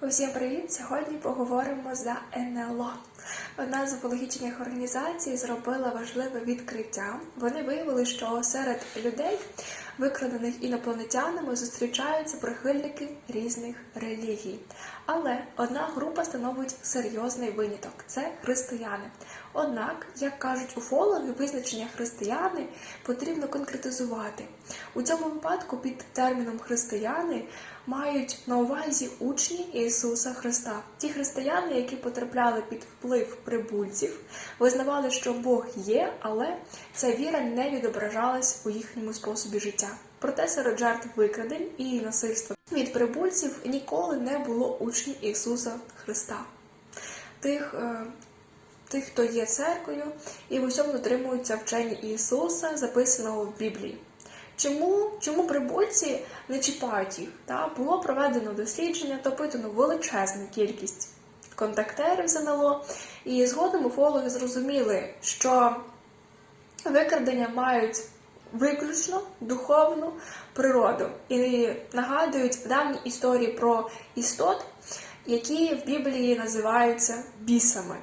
Усім привіт! Сьогодні поговоримо за НЛО. Одна з екологічних організацій зробила важливе відкриття. Вони виявили, що серед людей, викрадених інопланетянами, зустрічаються прихильники різних релігій. Але одна група становить серйозний виняток це християни. Однак, як кажуть уфологи, визначення християни потрібно конкретизувати. У цьому випадку під терміном християни мають на увазі учні Ісуса Христа. Ті християни, які потрапляли під вплив прибульців, визнавали, що Бог є, але ця віра не відображалась у їхньому способі життя. Проте серед жертв викрадень і насильства від прибульців ніколи не було учнів Ісуса Христа. Тих, е, тих, хто є церквою і в усьому дотримуються вчення Ісуса, записаного в Біблії. Чому, чому прибульці не чіпають їх? Та? Було проведено дослідження, то опитано величезну кількість контактерів з НЛО, і згодом уфологи зрозуміли, що викрадення мають виключно духовну природу і нагадують давні історії про істот, які в Біблії називаються бісами.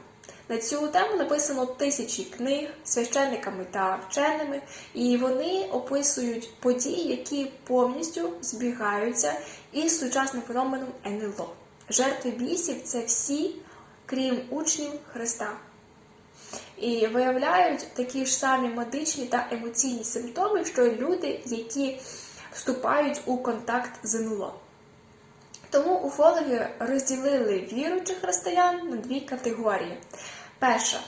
На цю тему написано тисячі книг священниками та вченими, і вони описують події, які повністю збігаються із сучасним феноменом НЛО. Жертви бісів це всі, крім учнів Христа. І виявляють такі ж самі медичні та емоційні симптоми, що й люди, які вступають у контакт з НЛО. Тому уфологи розділили віруючих християн на дві категорії. Перша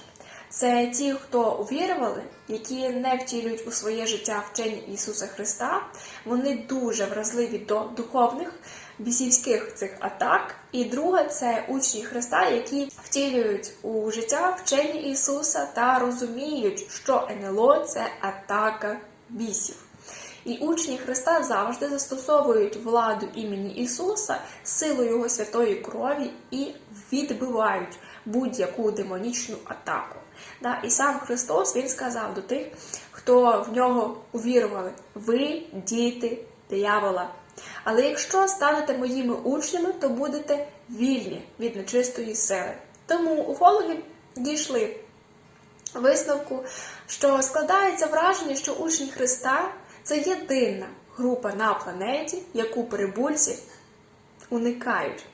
це ті, хто увірували, які не втілюють у своє життя вчення Ісуса Христа. Вони дуже вразливі до духовних бісівських цих атак. І друге це учні Христа, які втілюють у життя вчення Ісуса та розуміють, що НЛО це атака бісів. І учні Христа завжди застосовують владу імені Ісуса, силу Його святої крові і відбивають будь-яку демонічну атаку. Да? І сам Христос Він сказав до тих, хто в нього увірували: ви діти диявола. Але якщо станете моїми учнями, то будете вільні від нечистої сили. Тому уфологи дійшли висновку, що складається враження, що учні Христа це єдина група на планеті, яку прибульці уникають.